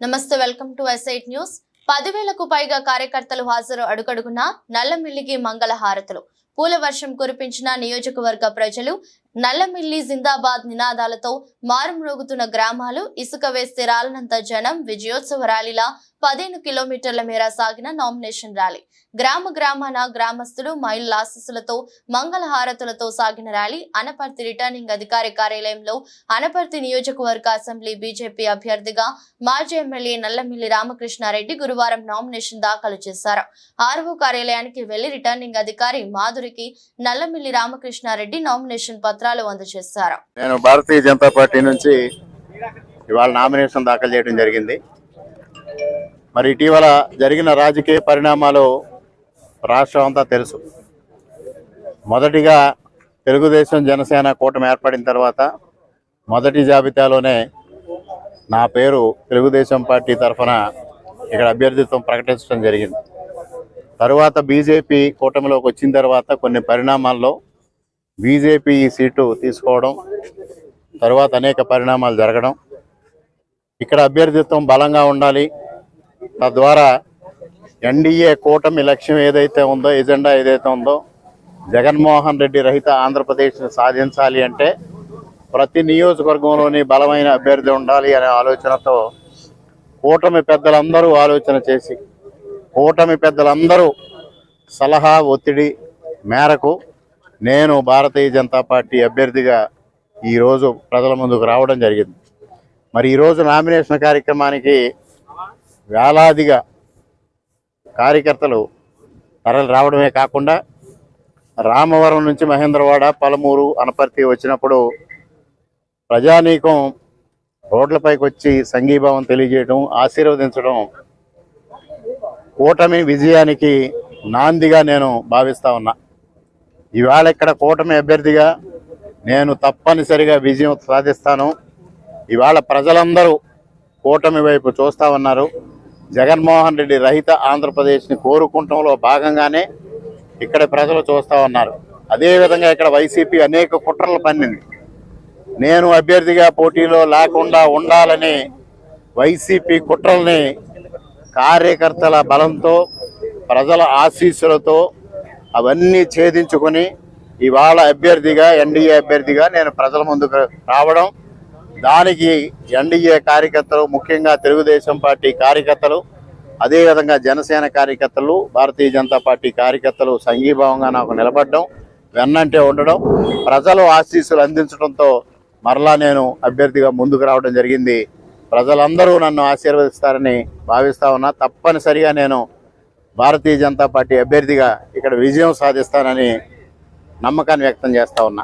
నమస్తే welcome to ఎస్ఐట్ news. పదివేలకు పైగా కార్యకర్తలు హాజరు అడుగడుగున నల్లమిల్లికి మంగళ హారతులు పూల వర్షం కురిపించిన నియోజకవర్గ ప్రజలు నల్లమిల్లి జిందాబాద్ నినాదాలతో మారుమ్రోగుతున్న గ్రామాలు ఇసుక వేస్తే రాలనంత జనం విజయోత్సవ ర్యాలీలా పదిహేను కిలోమీటర్ల మేర సాగిన నామినేషన్ ర్యాలీ. గ్రామ గ్రామాన గ్రామస్తులు మహిళల ఆశీస్సులతో మంగళ హారతులతో సాగిన ర్యాలీ. అనపర్తి రిటర్నింగ్ అధికారి కార్యాలయంలో అనపర్తి నియోజకవర్గ అసెంబ్లీ బీజేపీ అభ్యర్థిగా మాజీ ఎమ్మెల్యే నల్లమిల్లి రామకృష్ణారెడ్డి గురువారం నామినేషన్ దాఖలు చేశారు. ఆర్వో కార్యాలయానికి వెళ్ళి రిటర్నింగ్ అధికారి మాధురికి నల్లమిల్లి రామకృష్ణారెడ్డి నామినేషన్ పత్రాలు అందజేశారు. నేను భారతీయ జనతా పార్టీ నుంచి ఇవాళ నామినేషన్ దాఖలు చేయడం జరిగింది. మరి ఇటీవల జరిగిన రాజకీయ పరిణామాలు రాష్ట్రం అంతా తెలుసు. మొదటిగా తెలుగుదేశం జనసేన కూటమి ఏర్పడిన తర్వాత మొదటి జాబితాలోనే నా పేరు తెలుగుదేశం పార్టీ తరఫున ఇక్కడ అభ్యర్థిత్వం ప్రకటించడం జరిగింది. తరువాత బీజేపీ కూటమిలోకి వచ్చిన తర్వాత కొన్ని పరిణామాల్లో బీజేపీ ఈ సీటు తీసుకోవడం తర్వాత అనేక పరిణామాలు జరగడం. ఇక్కడ అభ్యర్థిత్వం బలంగా ఉండాలి. తద్వారా ఎన్డీఏ కూటమి లక్ష్యం ఏదైతే ఉందో ఎజెండా ఏదైతే ఉందో జగన్మోహన్ రెడ్డి రహిత ఆంధ్రప్రదేశ్ని సాధించాలి అంటే ప్రతి నియోజకవర్గంలోని బలమైన అభ్యర్థి ఉండాలి అనే ఆలోచనతో కూటమి పెద్దలందరూ ఆలోచన చేసి కూటమి పెద్దలందరూ సలహా ఒత్తిడి మేరకు నేను భారతీయ జనతా పార్టీ అభ్యర్థిగా ఈరోజు ప్రజల ముందుకు రావడం జరిగింది. మరి ఈరోజు నామినేషన్ కార్యక్రమానికి వేలాదిగా కార్యకర్తలు తరలి రావడమే కాకుండా రామవరం నుంచి మహేంద్రవాడ పలమూరు అనపర్తి వచ్చినప్పుడు ప్రజానీకం రోడ్లపైకి వచ్చి సంఘీభావం తెలియజేయడం ఆశీర్వదించడం కూటమి విజయానికి నాందిగా నేను భావిస్తా ఉన్నా. ఇవాళ ఇక్కడ కూటమి అభ్యర్థిగా నేను తప్పనిసరిగా విజయం సాధిస్తాను. ఇవాళ ప్రజలందరూ కూటమి వైపు చూస్తా ఉన్నారు. జగన్మోహన్ రెడ్డి రహిత ఆంధ్రప్రదేశ్ని కోరుకుంటంలో భాగంగానే ఇక్కడ ప్రజలు చూస్తా ఉన్నారు. అదేవిధంగా ఇక్కడ వైసీపీ అనేక కుట్రలు పన్నింది. నేను అభ్యర్థిగా పోటీలో లేకుండా ఉండాలని వైసీపీ కుట్రల్ని కార్యకర్తల బలంతో ప్రజల ఆశీస్సులతో అవన్నీ ఛేదించుకొని ఇవాళ అభ్యర్థిగా ఎన్డీఏ అభ్యర్థిగా నేను ప్రజల ముందుకు రావడం దానికి ఎన్డీఏ కార్యకర్తలు ముఖ్యంగా తెలుగుదేశం పార్టీ కార్యకర్తలు అదేవిధంగా జనసేన కార్యకర్తలు భారతీయ జనతా పార్టీ కార్యకర్తలు సంఘీభావంగా నాకు నిలబడడం వెన్నంటే ఉండడం ప్రజలు ఆశీస్సులు అందించడంతో మరలా నేను అభ్యర్థిగా ముందుకు రావడం జరిగింది. ప్రజలందరూ నన్ను ఆశీర్వదిస్తారని భావిస్తా ఉన్నా తప్పనిసరిగా నేను భారతీయ జనతా పార్టీ అభ్యర్థిగా ఇక్కడ విజయం సాధిస్తానని నమ్మకాన్ని వ్యక్తం చేస్తా ఉన్నా.